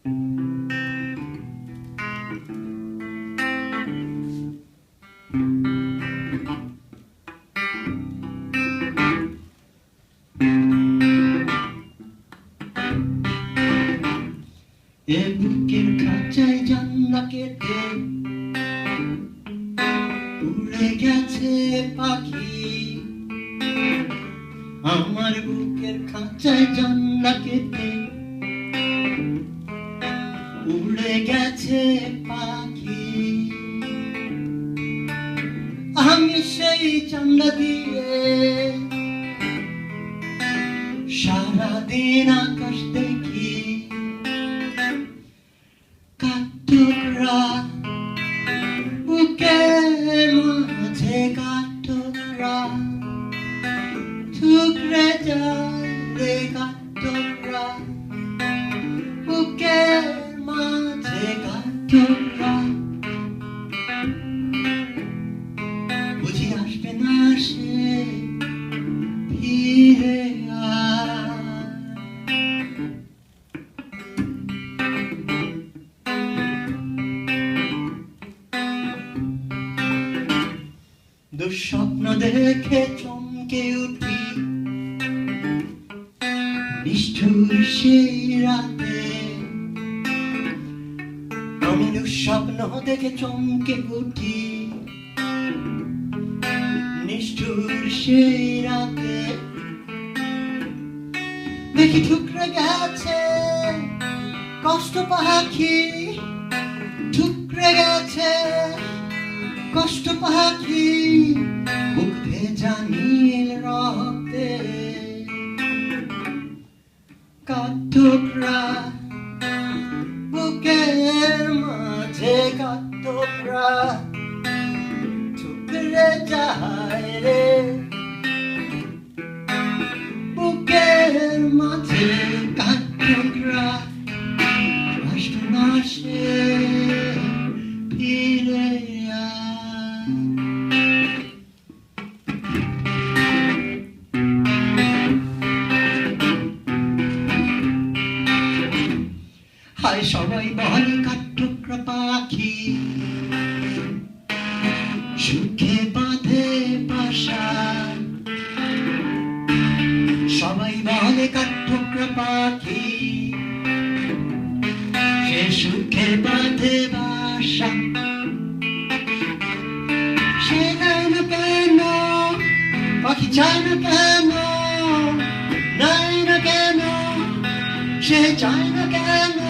এ বুকের খাঁচায় জান্না কেটে উড়ে গেছে পাখি। আমার বুকের খাঁচায় জান্না গেছে পাখি। আমি সেই চান্না দিয়ে সারাদিন আকাশ দেখি কাঠঠোকরা বুকের দুঃস্বপ্ন দেখে চমকে উঠি। নিষ্ঠুর সেই রাতে। আমি দুঃস্বপ্ন দেখে চমকে উঠি। নিষ্ঠুর সেই রাতে। দেখি ঠুকরে গেছে কষ্ট পাখি। ঠুকরে গেছে কষ্ট পাখি। কাঠঠোকরা বুকের মাঝে কাঠঠোকরা সবাই বলে কাঠঠোকরা পাখি। সুখে বাঁধে বাসা। সবাই বলে কাঠঠোকরা পাখি। সে সুখে বাঁধে বাসা। সে নেয় না কেন? পাখি চায় না কেন? নেয় না কেন? সে চায় না কেন?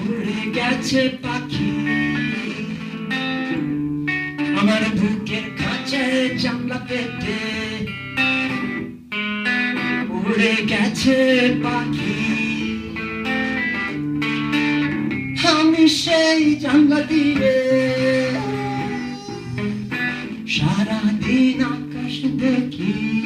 উড়ে গেছে পাখি। আমার বুকের খাঁচায় জানলা কেটে উড়ে গেছে পাখি। আমি সেই জানলা দিয়ে সারাদিন আকাশ দেখি।